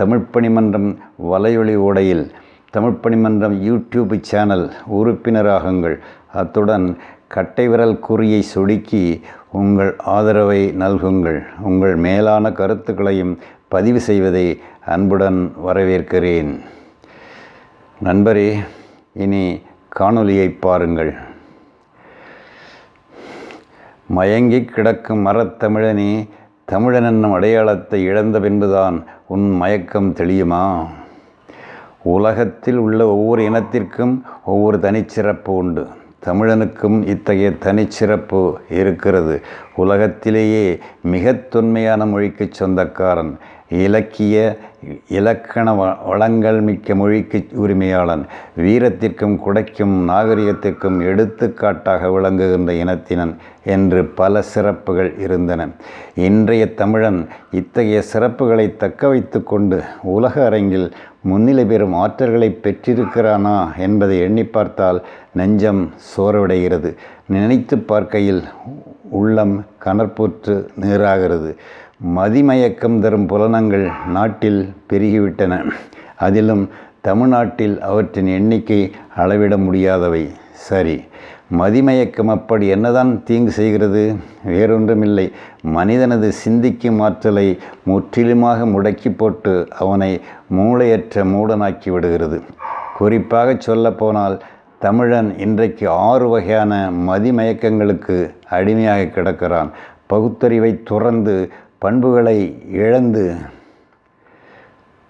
தமிழ்ப்பணிமன்றம் வலையொலி ஓடையில் தமிழ்ப்பணிமன்றம் YouTube channel உறுப்பினராகுங்கள். அத்துடன் கட்டை விரல் குறியை சொடுக்கி உங்கள் ஆதரவை நல்குங்கள். உங்கள் மேலான கருத்துக்களையும் பதிவு செய்வதை அன்புடன் வரவேற்கிறேன். நண்பரே இனி காணொலியை பாருங்கள். மயங்கி கிடக்கும் மரத்தமிழனே தமிழன் என்னும் அடையாளத்தை இழந்த பின்புதான் உன் மயக்கம் தெளியுமா? உலகத்தில் உள்ள ஒவ்வொரு இனத்திற்கும் ஒவ்வொரு தனிச்சிறப்பு உண்டு. தமிழனுக்கும் இத்தகைய தனிச்சிறப்பு இருக்கிறது. உலகத்திலேயே மிக தொன்மையான மொழிக்கு சொந்தக்காரன் இலக்கிய இலக்கண வ வளங்கள் மிக்க மொழிக்கு உரிமையாளன். வீரத்திற்கும் குடைக்கும் நாகரிகத்திற்கும் எடுத்துக்காட்டாக விளங்குகின்ற இனத்தினன் என்று பல சிறப்புகள் இருந்தன. இன்றைய தமிழன் இத்தகைய சிறப்புகளை தக்க வைத்து கொண்டு உலக அரங்கில் முன்னிலை பெறும் ஆற்றல்களை பெற்றிருக்கிறானா என்பதை எண்ணி பார்த்தால் நெஞ்சம் சோர்வடைகிறது. நினைத்து பார்க்கையில் உள்ளம் கனற்புற்று நீராகிறது. மதிமயக்கம் தரும் புலனங்கள் நாட்டில் பெருகிவிட்டன. அதிலும் தமிழ்நாட்டில் அவற்றின் எண்ணிக்கை அளவிட முடியாதவை. சரி மதிமயக்கம் அப்படி என்னதான் தீங்கு செய்கிறது? வேறொன்றுமில்லை. மனிதனது சிந்திக்கும் ஆற்றலை முற்றிலுமாக முடக்கி போட்டு அவனை மூளையற்ற மூடனாக்கி விடுகிறது. குறிப்பாக சொல்லப்போனால் தமிழன் இன்றைக்கு ஆறு வகையான மதிமயக்கங்களுக்கு அடிமையாக கிடக்கிறான். பகுத்தறிவை துறந்து பண்புகளை இழந்து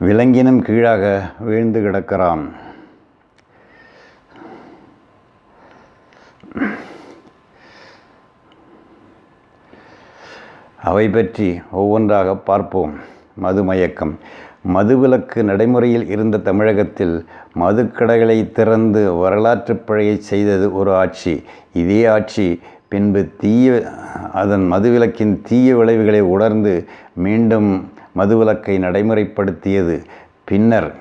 விலங்கினம் கீழாக வீழ்ந்து கிடக்கிறான். அவை பற்றி ஒவ்வொன்றாக பார்ப்போம். மதுமயக்கம் மதுவிலக்கு நடைமுறையில் இருந்த தமிழகத்தில் மதுக்கடைகளை திறந்து வரலாற்று பிழையை செய்தது ஒரு ஆட்சி. இதே ஆட்சி பின்பு தீய அதன் மதுவிலக்கின் தீய விளைவுகளை உணர்ந்து மீண்டும் மதுவிலக்கை நடைமுறைப்படுத்தியது. பின்னர்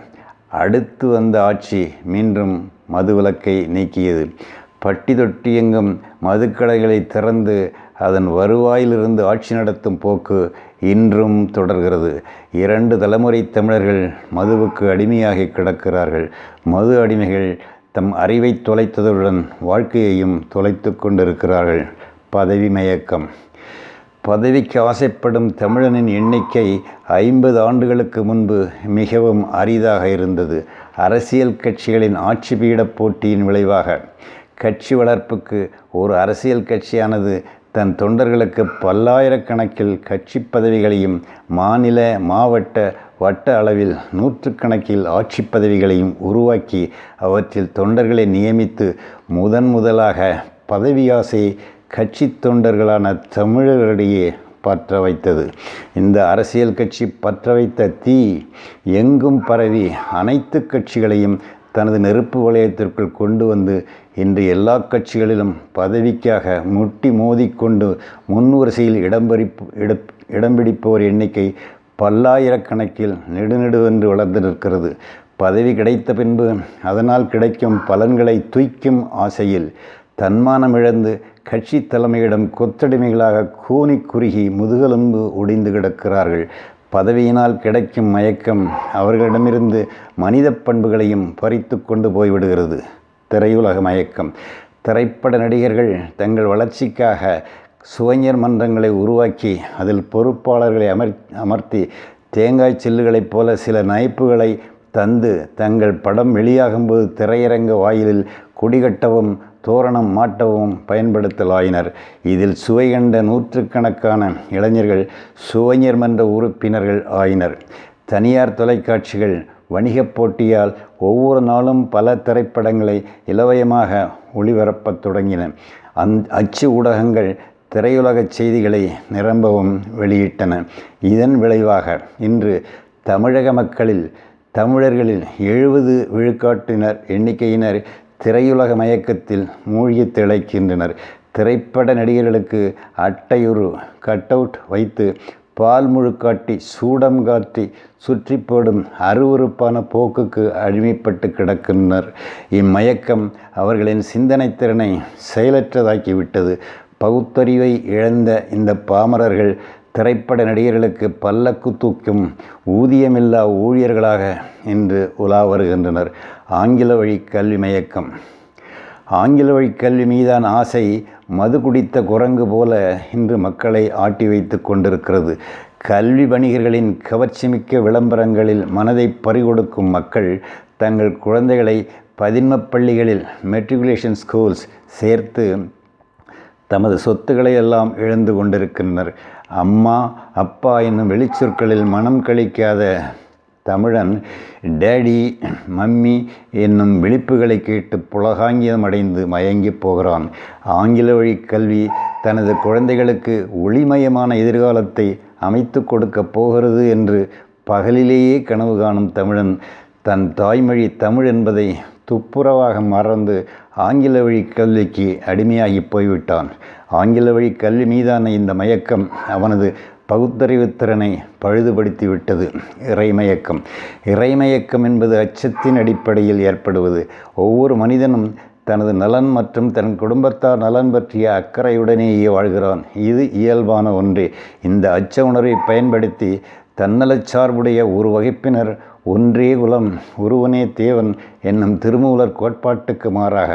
அடுத்து வந்த ஆட்சி மீண்டும் மதுவிலக்கை நீக்கியது. பட்டி தொட்டி எங்கும் மதுக்கடைகளை திறந்து அதன் வருவாயிலிருந்து ஆட்சி நடத்தும் போக்கு இன்றும் தொடர்கிறது. இரண்டு தலைமுறை தமிழர்கள் மதுவுக்கு அடிமையாகி கிடக்கிறார்கள். மது அடிமைகள் தம் அறிவை தொலைத்ததுடன் வாழ்க்கையையும் தொலைத்து கொண்டிருக்கிறார்கள். பதவி மயக்கம். பதவிக்கு ஆசைப்படும் தமிழனின் எண்ணிக்கை ஐம்பது ஆண்டுகளுக்கு முன்பு மிகவும் அரிதாக இருந்தது. அரசியல் கட்சிகளின் ஆட்சி பீட போட்டியின் விளைவாக கட்சி வளர்ப்புக்கு ஒரு அரசியல் கட்சியானது தன் தொண்டர்களுக்கு பல்லாயிரக்கணக்கில் கட்சி பதவிகளையும் மாநில மாவட்ட வட்ட அளவில் நூற்றுக்கணக்கில் ஆட்சி பதவிகளையும் உருவாக்கி அவற்றில் தொண்டர்களை நியமித்து முதன் முதலாக பதவியாசை கட்சி தொண்டர்களான தமிழர்களிடையே பற்ற வைத்தது. இந்த அரசியல் கட்சி பற்ற வைத்த தீ எங்கும் பரவி அனைத்து கட்சிகளையும் தனது நெருப்பு வளையத்திற்குள் கொண்டு வந்து இன்று எல்லா கட்சிகளிலும் பதவிக்காக முட்டி மோதிக்கொண்டு முன்வரிசையில் இடம்பெறிப்பு இட இடம் பிடிப்போர் எண்ணிக்கை பல்லாயிரக்கணக்கில் நெடுநெடுவென்று வளர்ந்து நிற்கிறது. பதவி கிடைத்த பின்பு அதனால் கிடைக்கும் பலன்களை தூய்க்கும் ஆசையில் தன்மானம் இழந்து கட்சி தலைமையிடம் கொத்தடிமைகளாக கூனி குறுகி முதுகெலும்பு ஒடிந்து கிடக்கிறார்கள். பதவியினால் கிடைக்கும் மயக்கம் அவர்களிடமிருந்து மனித பண்புகளையும் பறித்து கொண்டு போய்விடுகிறது. திரையுலக மயக்கம். திரைப்பட நடிகர்கள் தங்கள் வளர்ச்சிக்காக சுவைஞர் மன்றங்களை உருவாக்கி அதில் பொறுப்பாளர்களை அமர் அமர்த்தி தேங்காய் சில்லுகளைப் போல சில நைப்புகளை தந்து தங்கள் படம் வெளியாகும்போது திரையரங்க வாயிலில் குடிகட்டவும் தோரணம் மாட்டவும் பயன்படுத்தலாயினர். இதில் சுவை கண்ட நூற்றுக்கணக்கான இளைஞர்கள் சுவைஞர் மன்ற உறுப்பினர்கள் ஆயினர். தனியார் தொலைக்காட்சிகள் வணிகப் போட்டியால் ஒவ்வொரு நாளும் பல திரைப்படங்களை இலவயமாக ஒளிபரப்பத் தொடங்கின. அந் அச்சு ஊடகங்கள் திரையுலகச் செய்திகளை நிரம்பவும் வெளியிட்டன. இதன் விளைவாக இன்று தமிழக மக்களில் தமிழர்களில் எழுபது விழுக்காட்டினர் எண்ணிக்கையினர் திரையுலக மயக்கத்தில் மூழ்கி திளைக்கின்றனர். திரைப்பட நடிகர்களுக்கு அட்டையுறு கட்டவுட் வைத்து பால் முழுக்காட்டி சூடம் காட்டி சுற்றி போடும் அருவறுப்பான போக்குக்கு அடிமைப்பட்டு கிடக்கின்றனர். இம்மயக்கம் அவர்களின் சிந்தனை திறனை செயலற்றதாக்கிவிட்டது. பகுத்தறிவை இழந்த இந்த பாமரர்கள் திரைப்பட நடிகர்களுக்கு பல்லக்கு தூக்கும் ஊதியமில்லா ஊழியர்களாக இன்று உலா வருகின்றனர். ஆங்கில வழி கல்வி மயக்கம். ஆங்கில வழி கல்வி மீதான ஆசை மது குடித்த குரங்கு போல இன்று மக்களை ஆட்டி வைத்து கொண்டிருக்கிறது. கல்வி வணிகர்களின் கவர்ச்சிமிக்க விளம்பரங்களில் மனதை பறிகொடுக்கும் மக்கள் தங்கள் குழந்தைகளை பதின்ம பள்ளிகளில் மெட்ரிகுலேஷன் ஸ்கூல்ஸ் சேர்த்து தமது சொத்துக்களை எல்லாம் இழந்து கொண்டிருக்கின்றனர். அம்மா அப்பா என்னும் வெளிச்சொற்களில் மனம் கழிக்காத தமிழன் டேடி மம்மி என்னும் விழிப்புகளை கேட்டு புலகாங்கியம் அடைந்து மயங்கி போகிறான். ஆங்கில வழி கல்வி தனது குழந்தைகளுக்கு ஒளிமயமான எதிர்காலத்தை அமைத்து கொடுக்கப் போகிறது என்று பகலிலேயே கனவு காணும் தமிழன் தன் தாய்மொழி தமிழ் என்பதை துப்புரவாக மறந்து ஆங்கில வழி கல்விக்கு அடிமையாகி போய்விட்டான். ஆங்கில வழி கல்வி மீதான இந்த மயக்கம் அவனது பகுத்தறிவு திறனை பழுதுபடுத்தி விட்டது. இறைமயக்கம். இறைமயக்கம் என்பது அச்சத்தின் அடிப்படையில் ஏற்படுவது. ஒவ்வொரு மனிதனும் தனது நலன் மற்றும் தன் குடும்பத்தார் நலன் பற்றிய அக்கறையுடனேயே வாழ்கிறான். இது இயல்பான ஒன்றே. இந்த அச்ச உணர்வை பயன்படுத்தி தன்னலச் சார்புடைய ஒரு வகுப்பினர் ஒன்றே குலம் ஒருவனே தேவன் என்னும் திருமூலர் கோட்பாட்டுக்கு மாறாக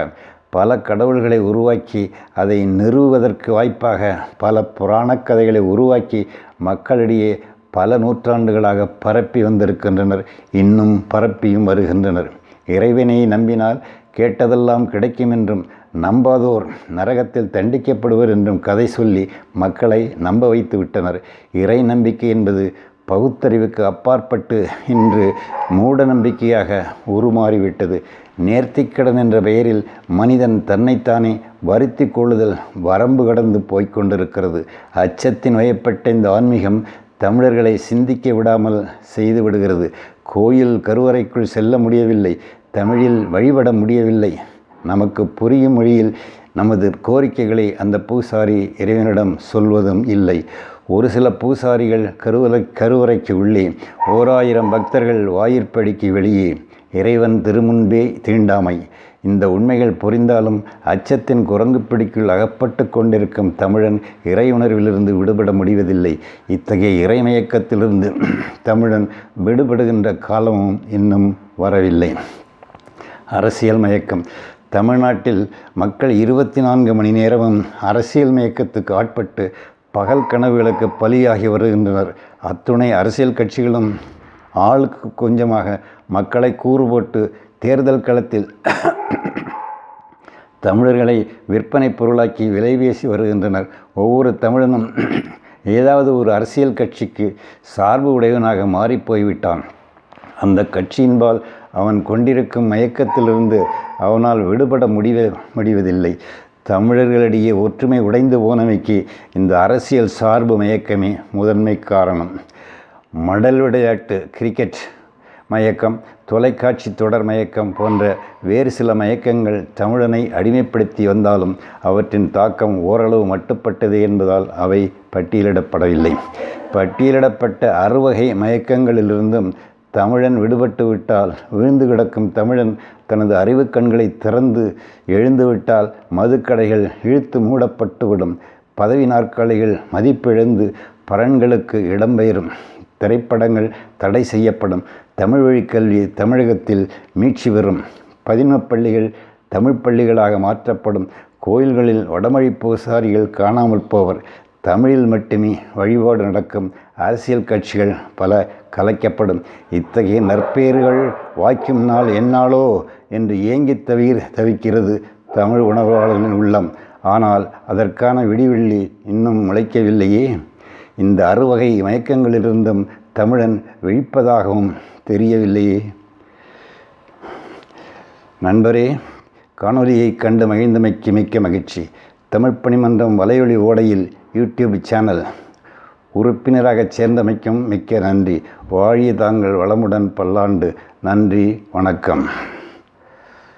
பல கடவுள்களை உருவாக்கி அதை நிறுவுவதற்கு வாய்ப்பாக பல புராணக் கதைகளை உருவாக்கி மக்களிடையே பல நூற்றாண்டுகளாக பரப்பி வந்திருக்கின்றனர். இன்னும் பரப்பியும் வருகின்றனர். இறைவனை நம்பினால் கேட்டதெல்லாம் கிடைக்கும் என்றும் நம்பாதோர் நரகத்தில் தண்டிக்கப்படுவர் என்றும் கதை சொல்லி மக்களை நம்ப வைத்து விட்டனர். இறை நம்பிக்கை என்பது பகுத்தறிவுக்கு அப்பாற்பட்டு இன்று மூட நம்பிக்கையாக உருமாறிவிட்டது. நேர்த்திக்கடன் என்ற பெயரில் மனிதன் தன்னைத்தானே வருத்தி கொள்ளுதல் வரம்பு கடந்து போய்கொண்டிருக்கிறது அச்சத்தின் வயப்பட்ட இந்த ஆன்மீகம் தமிழர்களை சிந்திக்க விடாமல் செய்து விடுகிறது. கோயில் கருவறைக்குள் செல்ல முடியவில்லை. தமிழில் வழிபட முடியவில்லை. நமக்கு புரியும் மொழியில் நமது கோரிக்கைகளை அந்த பூசாரி இறைவனிடம் சொல்வதும் இல்லை. ஒரு சில பூசாரிகள் கருவறை கருவறைக்கு உள்ளே ஓராயிரம் பக்தர்கள் வாயிற்படிக்கு வெளியே இறைவன் திருமுன்பே தீண்டாமை. இந்த உண்மைகள் புரிந்தாலும் அச்சத்தின் குரங்கு பிடிக்குள் அகப்பட்டு கொண்டிருக்கும் தமிழன் இறை உணர்விலிருந்து விடுபட முடிவதில்லை. இத்தகைய இறைமயக்கத்திலிருந்து தமிழன் விடுபடுகின்ற காலமும் இன்னும் வரவில்லை. அரசியல் மயக்கம். தமிழ்நாட்டில் மக்கள் இருபத்தி நான்கு மணி நேரமும் அரசியல் மயக்கத்துக்கு ஆட்பட்டு பகல் கனவுகளுக்கு பலியாகி வருகின்றனர். அத்துணை அரசியல் கட்சிகளும் ஆளுக்கு கொஞ்சமாக மக்களை கூறு போட்டு தேர்தல் களத்தில் தமிழர்களை விற்பனை பொருளாக்கி விலை பேசி வருகின்றனர். ஒவ்வொரு தமிழனும் ஏதாவது ஒரு அரசியல் கட்சிக்கு சார்பு உடையவனாக மாறிப்போய்விட்டான் அந்த கட்சியின்பால் அவன் கொண்டிருக்கும் மயக்கத்திலிருந்து அவனால் விடுபட முடிவ முடிவதில்லை. தமிழர்களிடையே ஒற்றுமை உடைந்து போனமைக்கு இந்த அரசியல் சார்பு மயக்கமே முதன்மை காரணம். மடல் விளையாட்டு கிரிக்கெட் மயக்கம் தொலைக்காட்சி தொடர் மயக்கம் போன்ற வேறு சில மயக்கங்கள் தமிழனை அடிமைப்படுத்தி வந்தாலும் அவற்றின் தாக்கம் ஓரளவு மட்டுப்பட்டது என்பதால் அவை பட்டியலிடப்படவில்லை. பட்டியலிடப்பட்ட அறுவகை மயக்கங்களிலிருந்தும் தமிழன் விடுபட்டு விட்டால் விழுந்து கிடக்கும் தமிழன் தனது அறிவு கண்களை திறந்து எழுந்துவிட்டால் மதுக்கடைகள் இழுத்து மூடப்பட்டுவிடும். பதவி நாற்காலிகள் மதிப்பிழந்து பரன்களுக்கு இடம்பெயரும் திரைப்படங்கள் தடை செய்யப்படும். தமிழ் வழி கல்வி தமிழகத்தில் மீட்சி பெறும். பதின்மப் பள்ளிகள் தமிழ் பள்ளிகளாக மாற்றப்படும். கோயில்களில் வடமொழி பூசாரிகள் காணாமல் போவர். தமிழில் மட்டுமே வழிபாடு நடக்கும். அரசியல் கட்சிகள் பல கலைக்கப்படும். இத்தகைய நற்பெயர்கள் வாய்க்கும் நாள் என்னாலோ என்று ஏங்கி தவிர தவிக்கிறது தமிழ் உணர்வாளர்களின் உள்ளம். ஆனால் அதற்கான விடிவெள்ளி இன்னும் முளைக்கவில்லையே. இந்த அறுவகை மயக்கங்களிலிருந்தும் தமிழன் விழிப்பதாகவும் தெரியவில்லையே. நண்பரே காணொலியை கண்டு மகிழ்ந்தமைக்கு மிக்க மகிழ்ச்சி. தமிழ் பணிமன்றம் வலையொலி ஓடையில் யூடியூப் சேனல். உறுப்பினராக சேர்ந்தமைக்கும் மிக்க நன்றி. வாழிய தாங்கள் வளமுடன் பல்லாண்டு. நன்றி வணக்கம்.